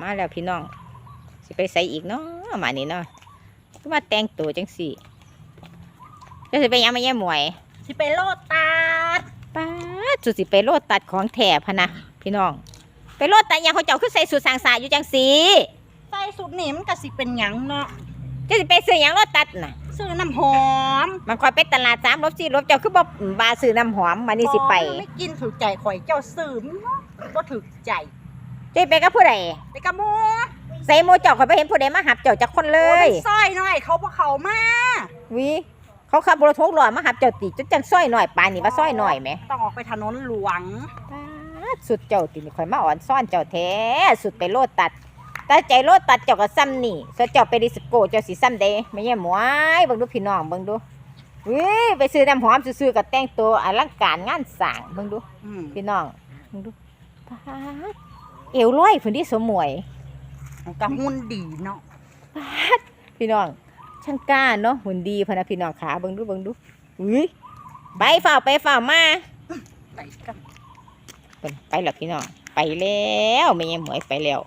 มาแล้วพี่น้อง สิไปใส่อีกเนาะมานี่เนาะคือมาแต่งตัวจังสี่จะสิไปยังไม่แย่หมวย สิไปโลดตาดป้าดสุดสิไปโลดตัดของแถพะนะพี่น้อง ไปโลดตัดหยังเขาเจ้าคือใส่สูทสางสาอยู่จังสีใส่สุดนี่มันก็สิเป็นหยังเนาะจะสิไปซื้อหยังโลดตัดน่ะ ซื้อน้ำหอมมันคอยไปตลาดสามลบสี่ลบเจ้าคือบอกบาซื้อน้ำหอมมานี่สิไปของไม่กินถูกใจข่อยเจ้าซื้อมันเนาะบ่ถูกใจ จะไปกับผู้ใดไปกระมูใส่โมเจ้าคอยไปเห็นผู้ใดมาหับเจ้าจากคนเลโอ้ยยซอยหน่อย เขาบ่เข้ามาวิเขาขับรถทุกหลอมาหับเจ้าตีจนจังซ้อยหน่อยปานนี่ว่าซ้อยหน่อยไหมต้องออกไปถนนหลวง ป๊าดสุดเจ้าตีนี่คอยมาอ่อนซ่อนเจ้าแท้สุดไปโลดตัดแต่ใจโลดตัดเจ้าก็ซ้ำนี่ส่วนเจ้าไปดิสโก้เจ้าสิซ้ำเดไม่ใช่หมวยเบิ่งดูพี่น้องเบิ่งดูวิไปซื้อน้ำหอมซื้อๆกับแต่งตัวอลังการงานสร้างเบิ่งดู อืมพี่น้องเบิ่งดูป๊าด เอวลอยพื้นที่สมวยมันก็หุ่นดีเนาะพี่น้องช่างกล้าเนาะหุ่นดีพะนะพี่น้องขาเบิ่งดูเบิ่งดูอุ้ยไปฝ่าไปฝ่ามาไปกันเพิ่นไปแล้วพี่น้องไปแล้วไม่ยังหมวยไปแล้ว